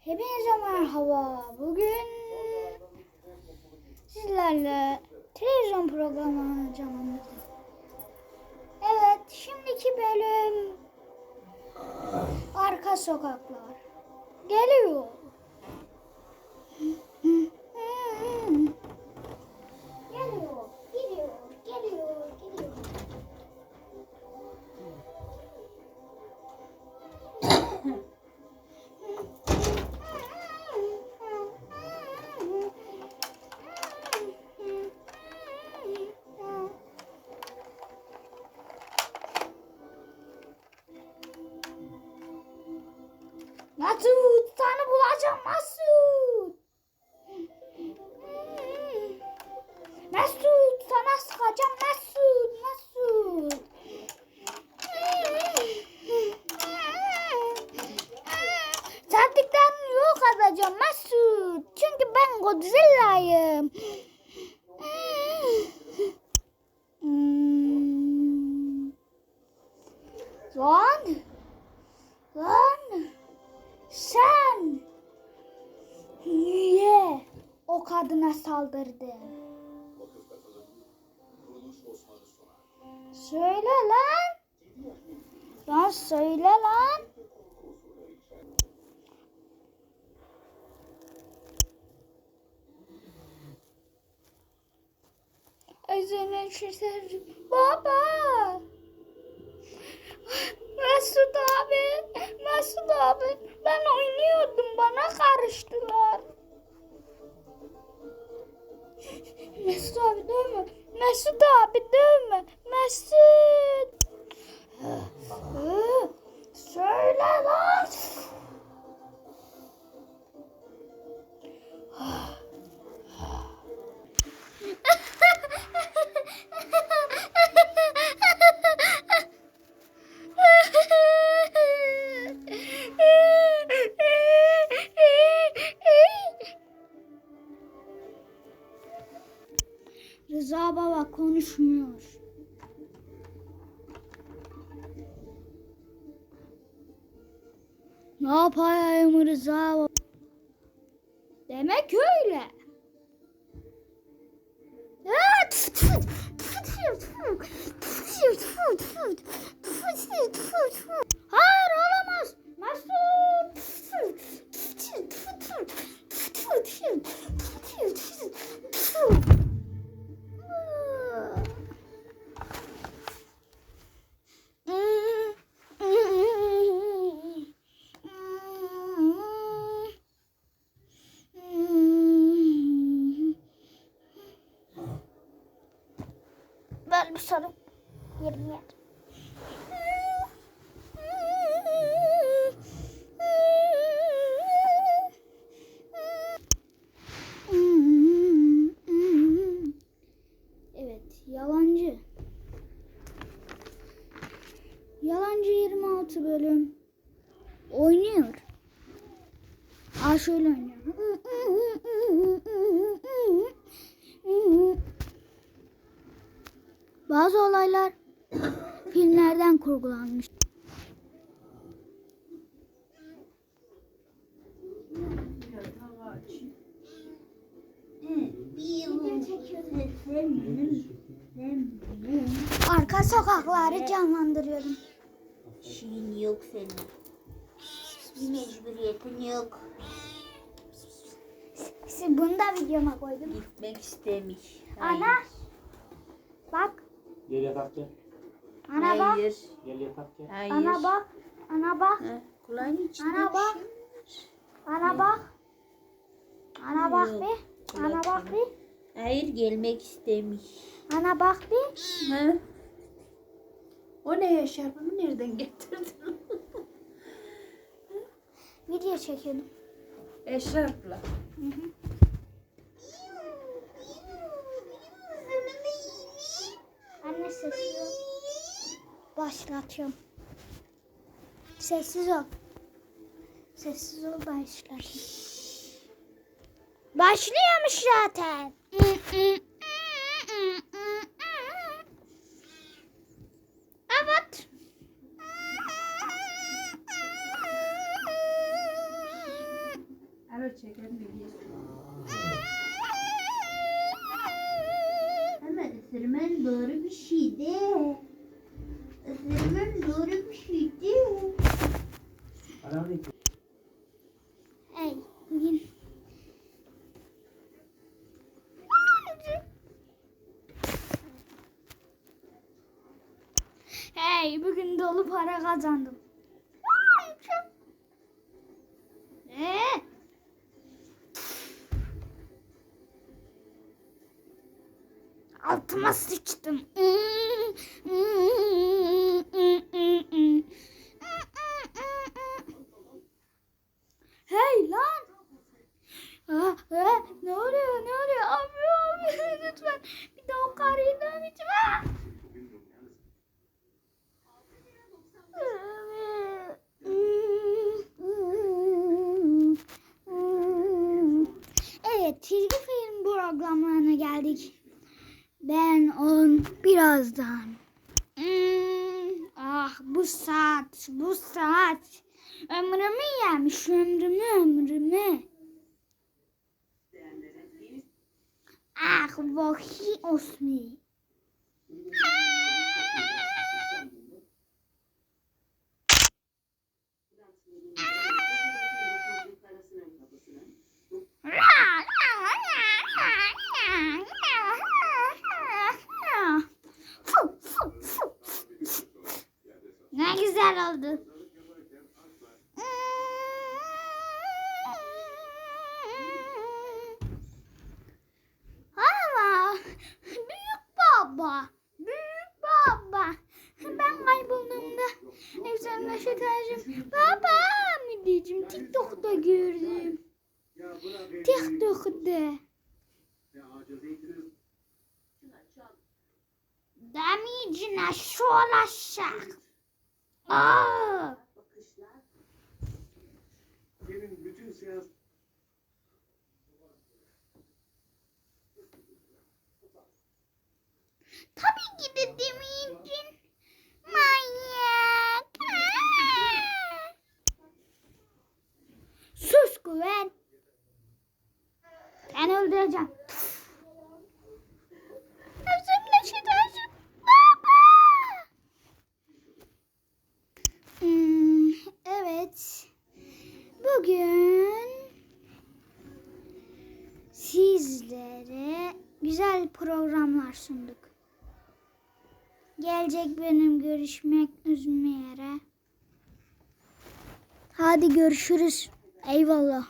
Hepinize merhaba. Bugün sizlerle televizyon programı canlandırdım. Evet, şimdiki bölüm Arka Sokaklar. Geliyor, Masut sana bulacağım Masut. Masut sana sıkacağım Masut Masut. Sertikten yok edeceğim Masut. Çünkü ben Godzilla'yım. Kadına saldırdın? Söyle lan. Lan söyle lan. Özünün şişerim. Baba. Mesut abi, Mesut abi ben oynuyordum bana karıştılar. Mesut abi dövme, Mesut abi dövme, Mesut. Söyle lan. Rıza baba konuşmuyor. Ne yapayım Rıza baba? Demek öyle. Hayır olamaz. Ver bir sarı. Yerim yer. Evet, yalancı. Yalancı 26 bölüm oynuyor. Aa şöyle oynuyor. Bazı olaylar filmlerden kurgulanmış. Arka sokakları canlandırıyorum. Şeyin yok senin. Bir mecburiyetin yok. Siz bunu da videoma koydum. Gitmek istemiş. Ana. Bak. Gel yatak gel. Ana bak. Hayır. Gel yatak gel. Hayır. Ana bak. Ana bak. Ha, kulağın içinde Ana bir bak. şey. Ana bak. Ana bak bir. Ana bak bir. Hayır gelmek istemiş. Ana bak bir. Ha? O ne ya şarpımı nereden getirdin? Video çekiyordum. Eşarpla. Anne sessiz ol. Başlatıyorum. Sessiz ol. Sessiz ol başlatıyorum. Başlıyormuş zaten. Evet. çeker mi diye. Ama ısırman doğru bir şeydi. Isırman doğru bir şeydi. Aradaki. Hey bugün. Hey bugün dolu para kazandım. Ee? Altıma sıçtım. Hey lan! Aa, aa, ne oluyor ne oluyor abi abi lütfen programlarına geldik. Ben on birazdan. Hmm, ah bu saat bu saat. Ömrümü yemiş ömrümü ömrümü. Ah vahi osmi. Oldu. Ama büyük baba, büyük baba. Ben kaybolduğumda efsane şeytanım. Baba mı diyeceğim TikTok'ta gördüm. TikTok'ta. Damicine şu olacak. Aa. Senin bütün siyasi Tabii güzel programlar sunduk. Gelecek benim görüşmek üzmeyere. Hadi görüşürüz. Eyvallah.